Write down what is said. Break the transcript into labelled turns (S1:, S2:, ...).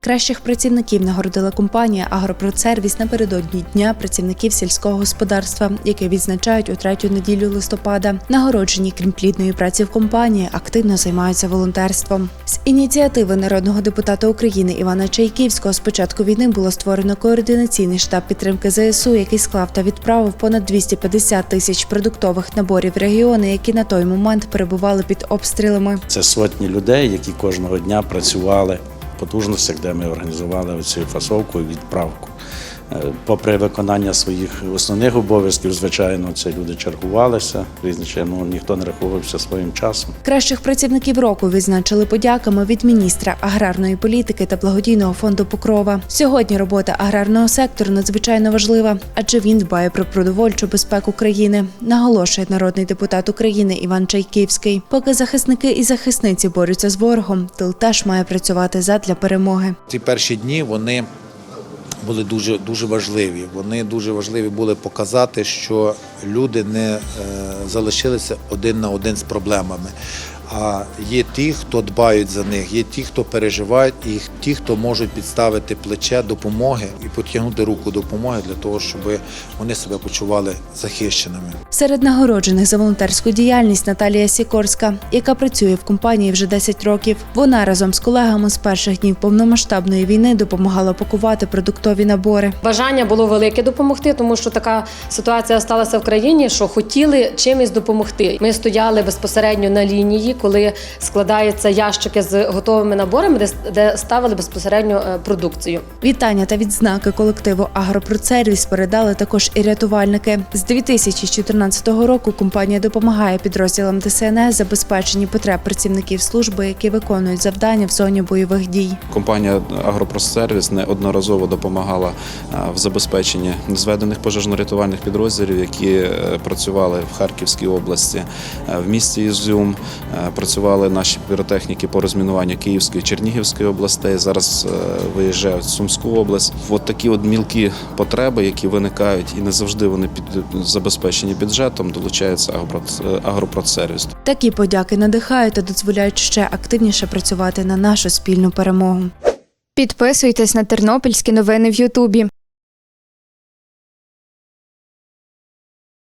S1: Кращих працівників нагородила компанія Агропродсервіс напередодні дня працівників сільського господарства, яке відзначають у третю неділю листопада. Нагороджені, крім плідної праці в компанії, активно займаються волонтерством. З ініціативи народного депутата України Івана Чайківського з початку війни було створено координаційний штаб підтримки ЗСУ, який склав та відправив понад 250 тисяч продуктових наборів регіони, які на той момент перебували під обстрілами.
S2: Це сотні людей, які кожного дня працювали потужностях, де ми організували цю фасовку і відправку. Попри виконання своїх основних обов'язків, звичайно, це люди чергувалися, різні ну, ніхто не рахувався своїм часом.
S1: Кращих працівників року відзначили подяками від міністра аграрної політики та благодійного фонду Покрова. Сьогодні робота аграрного сектору надзвичайно важлива, адже він дбає про продовольчу безпеку країни, наголошує народний депутат України Іван Чайківський. Поки захисники і захисниці борються з ворогом, тил теж має працювати задля перемоги.
S3: Ці перші дні вони були дуже дуже важливі. Вони дуже важливі були показати, що люди не е, залишилися один на один з проблемами. А є ті, хто дбають за них, є ті, хто переживають, і ті, хто можуть підставити плече допомоги і потягнути руку допомоги для того, щоб вони себе почували захищеними.
S1: Серед нагороджених за волонтерську діяльність Наталія Сікорська, яка працює в компанії вже 10 років. Вона разом з колегами з перших днів повномасштабної війни допомагала пакувати продуктові набори.
S4: Бажання було велике допомогти, тому що така ситуація сталася в країні, що хотіли чимось допомогти. Ми стояли безпосередньо на лінії, коли складаються ящики з готовими наборами, де, де ставили безпосередньо е, продукцію.
S1: Вітання та відзнаки колективу Агропродсервіс передали також і рятувальники. З 2014 року компанія допомагає підрозділам ДСНС забезпеченні потреб працівників служби, які виконують завдання в зоні бойових дій.
S5: Компанія Агропросервіс неодноразово допомагала е, в забезпеченні зведених пожежно-рятувальних підрозділів, які е, працювали в Харківській області, в місті Ізюм. Е, Працювали наші піротехніки по розмінуванню Київської Чернігівської областей. Зараз е, виїжджають в Сумську область. От такі от мілкі потреби, які виникають, і не завжди вони під забезпечені бюджетом, долучається Агропрод- Агропродсервіс.
S1: Такі подяки надихають та дозволяють ще активніше працювати на нашу спільну перемогу.
S6: Підписуйтесь на тернопільські новини в Ютубі.